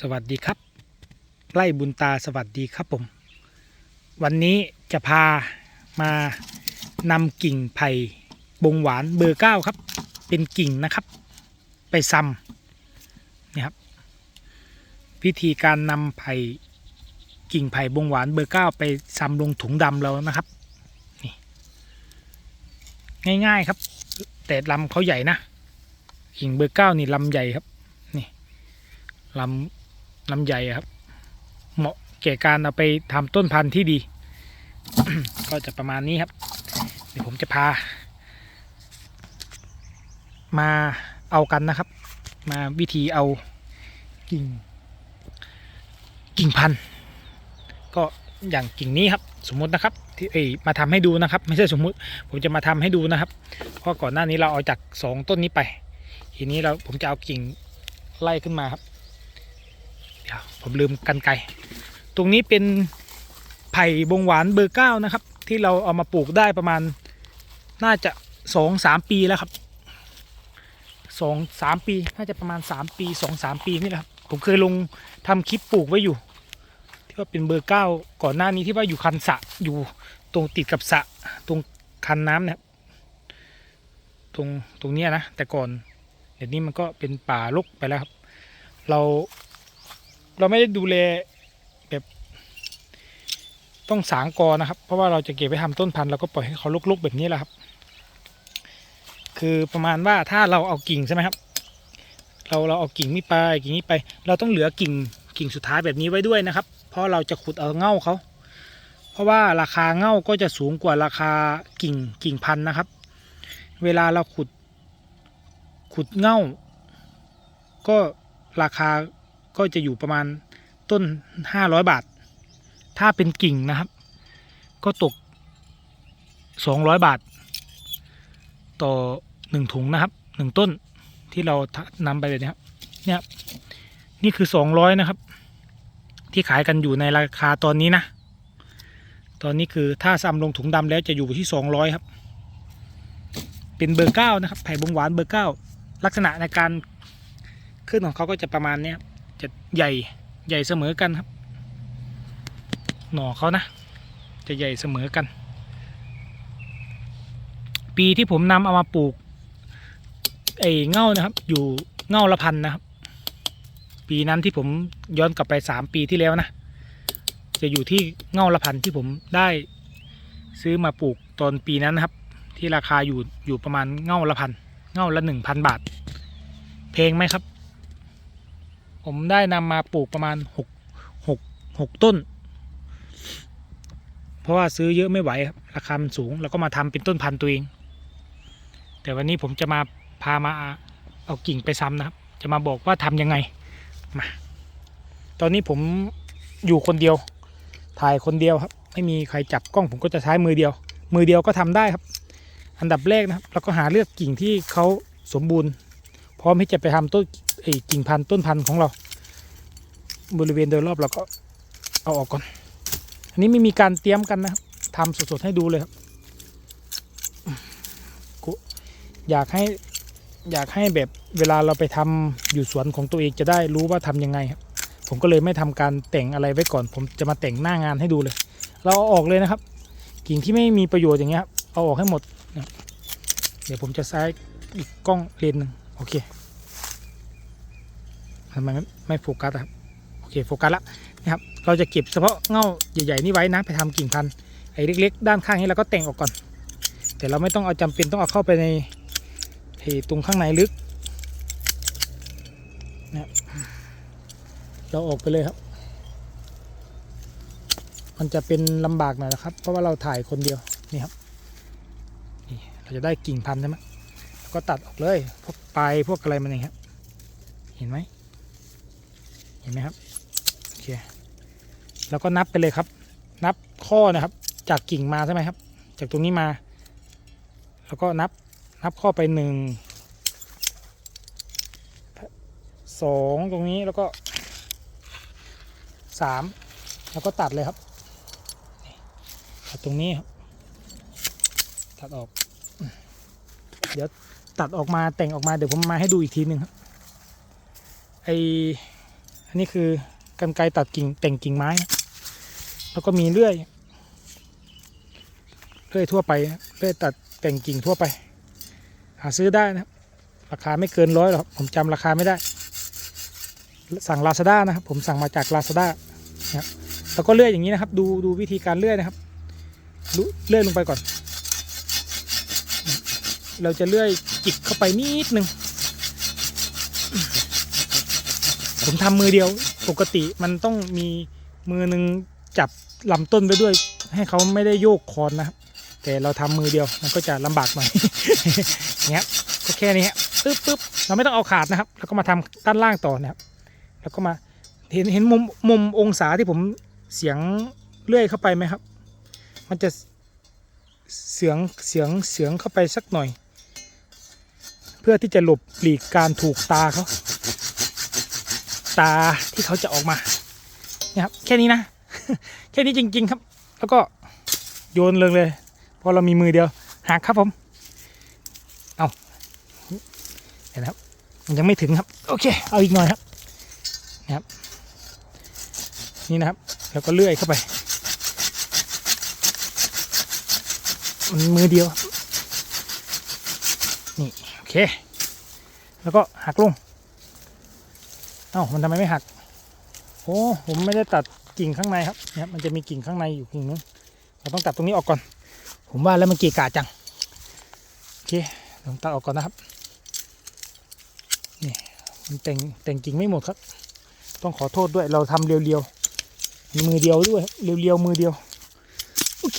สวัสดีครับ ไล่บุญตาสวัสดีครับผม วันนี้จะพามานำกิ่งไผ่บงหวานเบอร์เก้าครับ เป็นกิ่งนะครับ ไปซ้ำนี่ครับวิธีการนำไผ่กิ่งไผ่บงหวานเบอร์เก้าไปซ้ำลงถุงดำเรานะครับนี่ง่ายๆครับ แต่ลำเขาใหญ่นะกิ่งเบอร์เก้านี่ลำใหญ่ครับ นี่ลำ ลำใหญ่ครับ เหมาะแก่การเอาไปทำต้นพันธุ์ที่ดี ก็จะประมาณนี้ครับ เดี๋ยวผมจะพา มาเอากันนะครับ มาวิธีเอากิ่ง กิ่งพันธุ์ก็อย่างกิ่งนี้ครับ สมมุตินะครับที่เอยมาทำให้ดูนะครับ ไม่ใช่สมมุติ ผมจะมาทำให้ดูนะครับ เพราะก่อนหน้านี้เราเอาจากสองต้นนี้ไป ทีนี้เราผมจะเอากิ่งไล่ขึ้นมาครับ ผมลืมกันไกรตรงนี้เป็นไผ่บงหวานเบอร์เก้านะครับ ที่เราเอามาปลูกได้ประมาณน่าจะสองสามปีแล้วครับสองสามปีน่าจะประมาณสามปีสองสามปีนี่แหละครับผมเคยลงทำคลิปปลูกไว้อยู่ ที่ว่าเป็นเบอร์เก้าก่อนหน้านี้ที่ว่าอยู่คันสะอยู่ตรงติดกับสะตรงคันน้ำเนี่ยตรงตรงเนี้ยนะแต่ก่อนเดี๋ยวนี้มันก็เป็นป่ารกไปแล้วครับ เรา เราไม่ได้ดูแลแบบต้องสางกอนะครับ เพราะว่าเราจะเก็บไว้ทำต้นพันธุ์เราก็ปล่อยให้เขาลุกๆแบบนี้แหละครับ คือประมาณว่าถ้าเราเอากิ่งใช่ไหมครับ เราเราเอากิ่งนี้ไปกิ่งนี้ไป เราต้องเหลือกิ่งกิ่งสุดท้ายแบบนี้ไว้ด้วยนะครับ เพราะเราจะขุดเอาเง่าเขาเพราะว่าราคาเง่าก็จะสูงกว่าราคากิ่งกิ่งพันธุ์นะครับ เวลาเราขุดขุดเง่าก็ราคา ก็จะอยู่ประมาณต้นห้าร้อยบาท ถ้าเป็นกิ่งนะครับ ก็ตกสองร้อยบาท ต่อหนึ่งถุงนะครับหนึ่งต้นที่เรานำไปเลยนะครับเนี่ยนี่คือสองร้อยนะครับ ที่ขายกันอยู่ในราคาตอนนี้นะ ตอนนี้คือถ้าซ้ำลงถุงดำแล้วจะอยู่ที่สองร้อยครับ เป็นเบอร์เก้านะครับ ไผ่บงหวานเบอร์เก้าลักษณะในการขึ้นของเขาก็จะประมาณนี้ครับ จะใหญ่ใหญ่เสมอกันครับ หน่อเขานะ จะใหญ่เสมอกัน ปีที่ผมนำเอามาปลูกไอ้เง่านะครับ อยู่เง่าละพันนะครับ ปีนั้นที่ผมย้อนกลับไปสามปีที่แล้วนะ จะอยู่ที่เง่าละพันที่ผมได้ซื้อมาปลูกตอนปีนั้นนะครับ ที่ราคาอยู่อยู่ประมาณเง่าละพันเง่าละหนึ่งพันบาท เพลงไหมครับ ผมได้นำมาปลูกประมาณหกหกหกต้น เพราะว่าซื้อเยอะไม่ไหวครับราคามันสูง แล้วก็มาทำเป็นต้นพันธุ์ตัวเอง แต่วันนี้ผมจะมาพามาเอากิ่งไปซ้ำนะครับ จะมาบอกว่าทำยังไงมาตอนนี้ผมอยู่คนเดียว ถ่ายคนเดียวครับ ไม่มีใครจับกล้องผมก็จะใช้มือเดียว มือเดียวก็ทำได้ครับ อันดับแรกนะครับเราก็หาเลือกกิ่งที่เขาสมบูรณ์ พร้อมที่จะไปทำต้น ไอ้กิ่งพันธุ์ต้นพันธุ์ของเรา บริเวณโดยรอบเราก็เอาออกก่อน อันนี้ไม่มีการเตรียมกันนะครับทำสดๆให้ดูเลยครับกูอยากให้อยากให้แบบเวลาเราไปทำอยู่สวนของตัวเองจะได้รู้ว่าทำยังไงครับ ผมก็เลยไม่ทำการแต่งอะไรไว้ก่อน ผมจะมาแต่งหน้างานให้ดูเลย เราเอาออกเลยนะครับ กิ่งที่ไม่มีประโยชน์อย่างเงี้ยครับเอาออกให้หมด เดี๋ยวผมจะใช้อีกกล้องเลนหนึ่งโอเค ทำไมไม่โฟกัสครับโอเคโฟกัสละนะครับเราจะเก็บเฉพาะเง่าใหญ่ๆนี่ไว้นะไปทำกิ่งพันธุ์ไอ้เล็กๆ ด้านข้างนี้เราก็แต่งออกก่อน แต่เราไม่ต้องเอาจำเป็นต้องเอาเข้าไปในตรงข้างในลึกนะเราออกไปเลยครับ มันจะเป็นลำบากหน่อยนะครับ เพราะว่าเราถ่ายคนเดียวนี่ครับนี่เราจะได้กิ่งพันธุ์ใช่ไหมก็ตัดออกเลยพวกปลายพวกอะไรมันอย่างเงี้ยเห็นไหม เห็นไหมครับโอเคแล้วก็นับไปเลยครับ นับข้อนะครับ จากกิ่งมาใช่ไหมครับ จากตรงนี้มา แล้วก็นับนับข้อไปหนึ่งสองตรงนี้แล้วก็สามแล้วก็ตัดเลยครับตัดตรงนี้ครับ ตัดออก เดี๋ยวตัดออกมาแต่งออกมาเดี๋ยวผมมาให้ดูอีกทีหนึ่งครับไอ อันนี้คือกันไกตัดกิ่งแต่งกิ่งไม้ แล้วก็มีเลื่อยเลื่อยทั่วไปเลื่อยตัดแต่งกิ่งทั่วไป หาซื้อได้นะครับราคาไม่เกินร้อยหรอกผมจำราคาไม่ได้ สั่ง Lazada นะครับ ผมสั่งมาจาก Lazada นะครับแล้วก็เลื่อยอย่างนี้นะครับ ดูดูวิธีการเลื่อยนะครับเลื่อยลงไปก่อน เราจะเลื่อยจิกเข้าไปนิดนึง ผมทำมือเดียว ปกติมันต้องมีมือหนึ่งจับลำต้นไปด้วย ให้เขาไม่ได้โยกคอนนะครับ แต่เราทำมือเดียวมันก็จะลำบากหน่อยอย่างเงี้ยก็แค่นี้ฮะปึ๊บปึ๊บเราไม่ต้องเอาขาดนะครับ แล้วก็มาทำด้านล่างต่อนะครับ แล้วก็มาเห็นเห็นมุมมุมองศาที่ผมเสียงเลื่อยเข้าไปไหมครับ มันจะเสียงเสียงเสียงเข้าไปสักหน่อย เพื่อที่จะหลบหลีกการถูกตาเขา ตาที่เขาจะออกมาเนี่ยครับแค่นี้นะ แค่นี้จริง ๆครับ แล้วก็โยนเลยเลยพราะเรามีมือเดียวหักครับผม เอาเห็นไหมครับ มันยังไม่ถึงครับ โอเค เอาอีกหน่อยครับนะครับ นี่นะครับ แล้วก็เลื่อยเข้าไป มันมือเดียว นี่ โอเค แล้วก็หักลง เอ้ามันทำไมไม่หัก โอ้ผมไม่ได้ตัดกิ่งข้างในครับเนะครับมันจะมีกิ่งข้างในอยู่กิ่งนึงเราต้องตัดตรงนี้ออกก่อน ผมว่าแล้วมันเกะกะจังโอเคผมตัดออกก่อนนะครับนี่มันแต่งแต่งกิ่งไม่หมดครับ ต้องขอโทษด้วยเราทำเรียวๆมีมือเดียวด้วยครับเรียวๆมือเดียวโอเค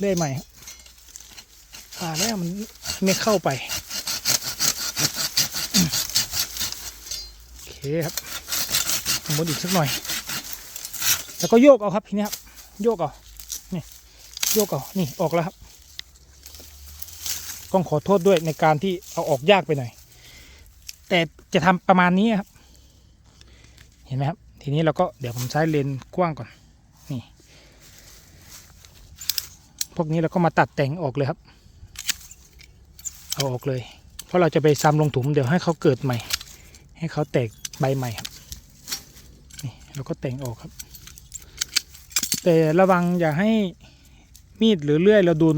เล่ยใหม่ครับอ่าแล้วมันไม่เข้าไป โอเคครับหมุนอีกสักหน่อย แล้วก็โยกเอาครับทีนี้ครับ โยกเอานี่โยกเอานี่ออกแล้วครับ ต้องขอโทษด้วยในการที่เอาออกยากไปหน่อย แต่จะทำประมาณนี้ครับ เห็นไหมครับ ทีนี้เราก็เดี๋ยวผมใช้เลนส์กว้างก่อน นี่ พวกนี้เราก็มาตัดแต่งออกเลยครับ เอาออกเลย เพราะเราจะไปซ้ำลงถุงเดี๋ยวให้เขาเกิดใหม่ ให้เขาแตก ใบใหม่ครับนี่เราก็แต่งออกครับ แต่ระวังอย่าให้มีดหรือเลื่อยเราโดน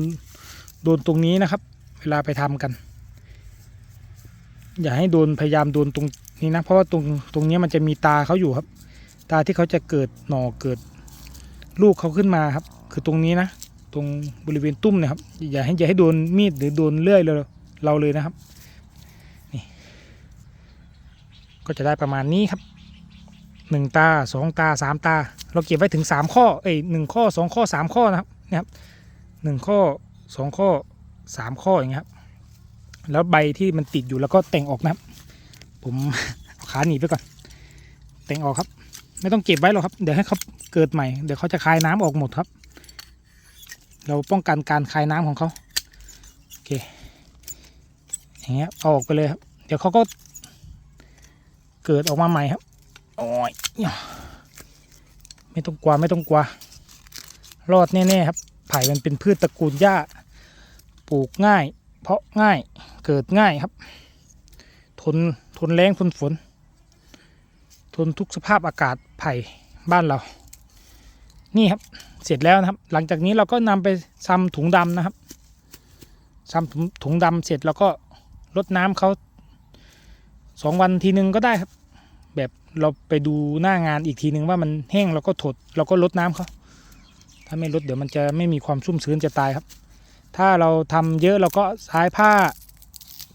โดนตรงนี้นะครับ เวลาไปทำกัน อย่าให้โดนพยายามโดนตรงนี้นะเพราะว่าตรงตรงนี้มันจะมีตาเขาอยู่ครับ ตาที่เขาจะเกิดหน่อเกิดลูกเขาขึ้นมาครับ คือตรงนี้นะ ตรงบริเวณตุ้มนะครับ อย่าให้อย่าให้โดนมีดหรือโดนเลื่อยเราเราเลยนะครับ นี่ ก็จะได้ประมาณนี้ครับหนึ่งตาสองตาสามตา เราเก็บไว้ถึงสามข้อเอ้ยหนึ่งข้อสองข้อสามข้อนะครับเนี่ยครับหนึ่งข้อสองข้อสามข้ออย่างเงี้ยครับแล้วใบที่มันติดอยู่แล้วก็แต่งออกนะครับ ผมเอาขาหนีบไปก่อน แต่งออกครับ ไม่ต้องเก็บไว้หรอกครับ เดี๋ยวให้เขาเกิดใหม่ เดี๋ยวเขาจะคายน้ำออกหมดครับ เราป้องกันการคายน้ำของเขาโอเคอย่างเงี้ยเอาออกไปเลยครับ เดี๋ยวเขาก็ เกิดออกมาใหม่ครับโอ้ยไม่ต้องกลัวไม่ต้องกลัวรอดแน่ๆครับ ไผ่มันเป็นพืชตระกูลหญ้า ปลูกง่าย เพาะง่ายเกิดง่ายครับ ทนทนแรงทนฝน ทนทุกสภาพอากาศไผ่บ้านเรา นี่ครับเสร็จแล้วนะครับ หลังจากนี้เราก็นำไปซ้ำถุงดำนะครับซ้ำถุงถุงดำเสร็จแล้วก็ลดน้ำเขา สองวันทีนึงก็ได้ครับ แบบเราไปดูหน้างานอีกทีนึงว่ามันแห้งเราก็ถดเราก็ลดน้ำเขาถ้าไม่ลดเดี๋ยวมันจะไม่มีความชุ่มชื้นจะตายครับ ถ้าเราทำเยอะเราก็ใช้ผ้า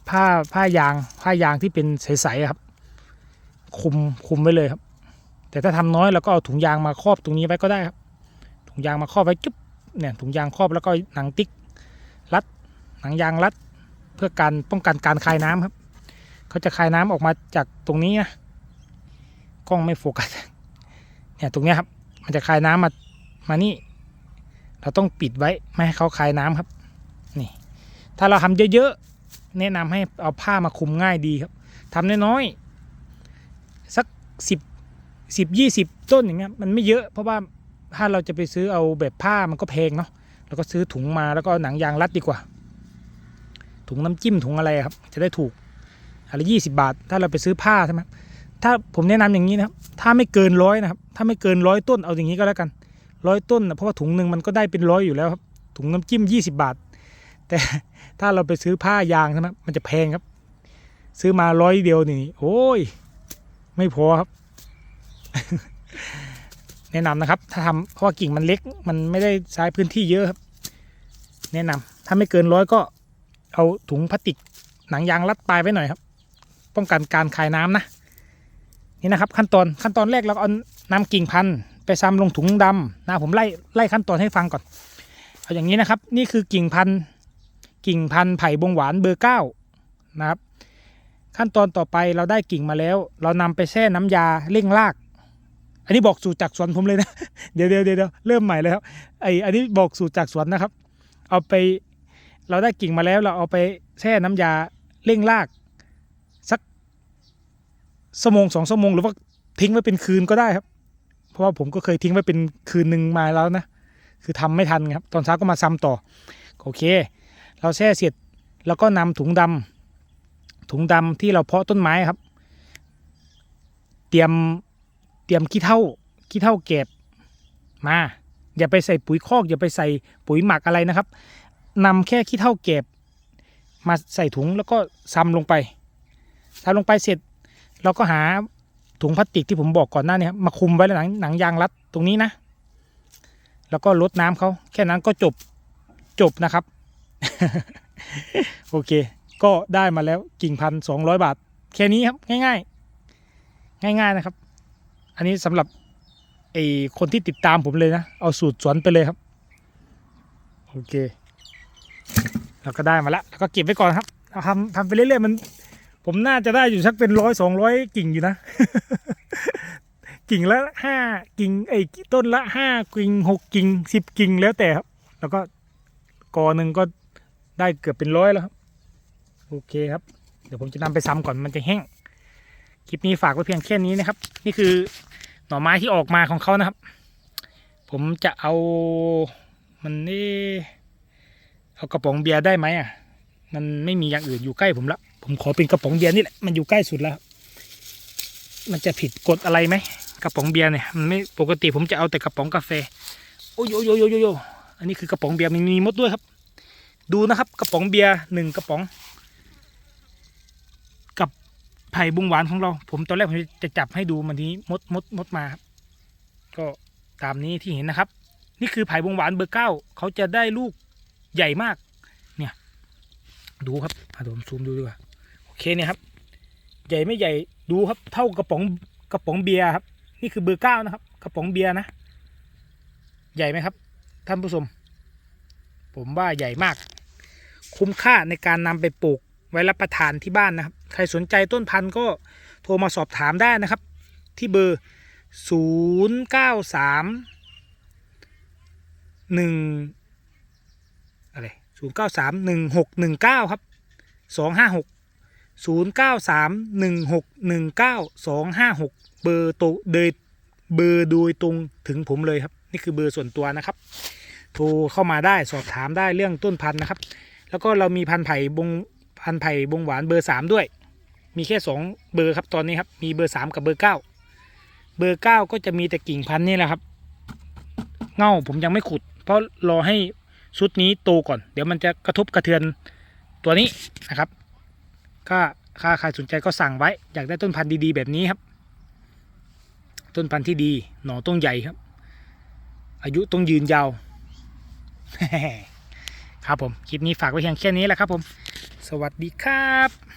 ผ้าผ้ายางผ้ายางที่เป็นใสๆครับ คุมคุมไว้เลยครับ แต่ถ้าทำน้อยเราก็เอาถุงยางมาครอบตรงนี้ไว้ก็ได้ครับ ถุงยางมาครอบไว้จุ๊บเนี่ยถุงยางครอบแล้วก็หนังติ๊กรัดหนังยางรัดเพื่อการป้องกันการคายน้ำครับ เขาจะคายน้ำออกมาจากตรงนี้นะกล้องไม่โฟกัสเนี่ยตรงนี้ครับ มันจะคายน้ำมามานี่ เราต้องปิดไว้ไม่ให้เขาคายน้ำครับ นี่ ถ้าเราทำเยอะๆแนะนำให้เอาผ้ามาคุมง่ายดีครับทำน้อยๆสักสิบสิบยี่สิบต้นอย่างเงี้ยมันไม่เยอะเพราะว่าถ้าเราจะไปซื้อเอาแบบผ้ามันก็แพงเนาะแล้วก็ซื้อถุงมาแล้วก็หนังยางรัดดีกว่า ถุงน้ำจิ้มถุงอะไรครับ จะได้ถูก อะไรยี่สิบาท ถ้าเราไปซื้อผ้าใช่ไหมถ้าผมแนะนำอย่างนี้นะครับ ถ้าไม่เกินร้อยนะครับ ถ้าไม่เกินร้อยต้นเอาอย่างนี้ก็แล้วกันร้อยต้นนะเพราะว่าถุงหนึ่งมันก็ได้เป็นร้อยอยู่แล้วครับ ถุงน้ำจิ้มยี่สิบาท แต่ถ้าเราไปซื้อผ้ายางใช่ไหมมันจะแพงครับ ซื้อมาร้อยเดียวนี่ โอ้ย ไม่พอครับ แนะนำนะครับ ถ้าทำเพราะว่ากิ่งมันเล็ก มันไม่ได้ใช้พื้นที่เยอะครับ แนะนำถ้าไม่เกินร้อยก็เอาถุงพลาสติกหนังยางรัดปลายไว้หน่อยครับ ป้องกันการคายน้ำนะนี่นะครับ ขั้นตอนขั้นตอนแรกเราก็เอานำกิ่งพันธุ์ไปซ้ำลงถุงดำนะผมไล่ไล่ขั้นตอนให้ฟังก่อน เอาอย่างนี้นะครับ นี่คือกิ่งพันธุ์กิ่งพันธุ์ไผ่บงหวานเบอร์เก้านะครับ ขั้นตอนต่อไปเราได้กิ่งมาแล้ว เรานำไปแช่น้ำยาเร่งราก อันนี้บอกสูตรจากสวนผมเลยนะ เดี๋ยวเดี๋ยวเดี๋ยวเริ่มใหม่เลยครับไออันนี้บอกสูตรจากสวนนะครับ เอาไปเราได้กิ่งมาแล้วเราเอาไปแช่น้ำยาเร่งรากสัก ชั่วโมงสองชั่วโมงหรือว่าทิ้งไว้เป็นคืนก็ได้ครับ เพราะว่าผมก็เคยทิ้งไว้เป็นคืนหนึ่งมาแล้วนะ คือทำไม่ทันครับ ตอนเช้าก็มาซ้ำต่อ โอเค เราแช่เสร็จแล้วก็นำถุงดำถุงดำที่เราเพาะต้นไม้ครับ เตรียมเตรียมขี้เท่าขี้เท่าเก็บมา อย่าไปใส่ปุ๋ยคอก อย่าไปใส่ปุ๋ยหมักอะไรนะครับนำแค่ขี้เท่าเก็บมาใส่ถุงแล้วก็ซ้ำลงไปซ้ำลงไปเสร็จ เราก็หาถุงพลาสติกที่ผมบอกก่อนหน้านี้ครับมาคุมไว้แล้วหนังหนังยางรัดตรงนี้นะ แล้วก็ลดน้ำเขาแค่นั้นก็จบจบนะครับ โอเค ก็ได้มาแล้วกิ่งพันสองร้อยบาท แค่นี้ครับง่ายๆ ง่าย ๆนะครับ อันนี้สำหรับไอ้คนที่ติดตามผมเลยนะ เอาสูตรสวนไปเลยครับ โอเคเราก็ได้มาแล้วแล้วก็เก็บไว้ก่อนครับเอาทำทำไปเรื่อยๆมัน ผมน่าจะได้อยู่สักเป็นร้อยสองร้อยกิ่งอยู่นะ กิ่งละห้ากิ่งไอ้ต้นละห้ากิ่งหกกิ่งสิบกิ่งแล้วแต่ครับ แล้วก็กอหนึ่งก็ได้เกือบเป็นร้อยแล้วครับ โอเคครับ เดี๋ยวผมจะนำไปซ้ำก่อนมันจะแห้ง คลิปนี้ฝากไว้เพียงแค่นี้นะครับ นี่คือหน่อไม้ที่ออกมาของเขานะครับ ผมจะเอามันนี่เอากระป๋องเบียร์ได้ไหมอะ มันไม่มีอย่างอื่นอยู่ใกล้ผมละ ผมขอเป็นกระป๋องเบียร์นี่แหละมันอยู่ใกล้สุดแล้ว มันจะผิดกฎอะไรไหมกระป๋องเบียร์เนี่ยมันไม่ปกติผมจะเอาแต่กระป๋องกาแฟโอ้ยโยโยโยโยโยอันนี้คือกระป๋องเบียร์มันมีมดด้วยครับ ดูนะครับ กระป๋องเบียร์หนึ่งกระป๋อง กับไผ่บุงหวานของเรา ผมตอนแรกผมจะจับให้ดูมันนี้มดมดมดมาครับก็ตามนี้ที่เห็นนะครับ นี่คือไผ่บุงหวานเบอร์เก้าเขาจะได้ลูกใหญ่มาก เนี่ย ดูครับผมซูมดูดีกว่า เคเนี่ยครับ ใหญ่ไม่ใหญ่ดูครับ เท่ากระป๋องกระป๋องเบียร์ครับ นี่คือเบอร์เก้านะครับ กระป๋องเบียร์นะ ใหญ่ไหมครับ ท่านผู้ชมผมว่าใหญ่มาก คุ้มค่าในการนำไปปลูกไว้รับประทานที่บ้านนะครับ ใครสนใจต้นพันธุ์ก็โทรมาสอบถามได้นะครับ ที่เบอร์ 0 9 3 1 อะไร 0 9 3 1 6 1 9 ครับ 2 0 9 3 1 6 1 9 2 5 6 เบอร์โตเดยเบอร์โดยตรงถึงผมเลยครับ นี่คือเบอร์ส่วนตัวนะครับ โทรเข้ามาได้สอบถามได้เรื่องต้นพันธุ์นะครับ แล้วก็เรามีพันธุ์ไผ่บงพันธุ์ไผ่บงหวานเบอร์สามด้วย มีแค่สองเบอร์ครับตอนนี้ครับ มีเบอร์สามกับเบอร์เก้าเบอร์เก้าก็จะมีแต่กิ่งพันธุ์นี่แหละครับ เง่าผมยังไม่ขุด เพราะรอให้ชุดนี้โตก่อน เดี๋ยวมันจะกระทบกระเทือนตัวนี้นะครับ ก็ค่าใครสนใจก็สั่งไว้ อยากได้ต้นพันธุ์ดีๆแบบนี้ครับ ต้นพันธุ์ที่ดี หน่อต้องใหญ่ครับ อายุต้องยืนยาว ครับผม คลิปนี้ฝากไว้เพียงแค่นี้แหละครับผม สวัสดีครับ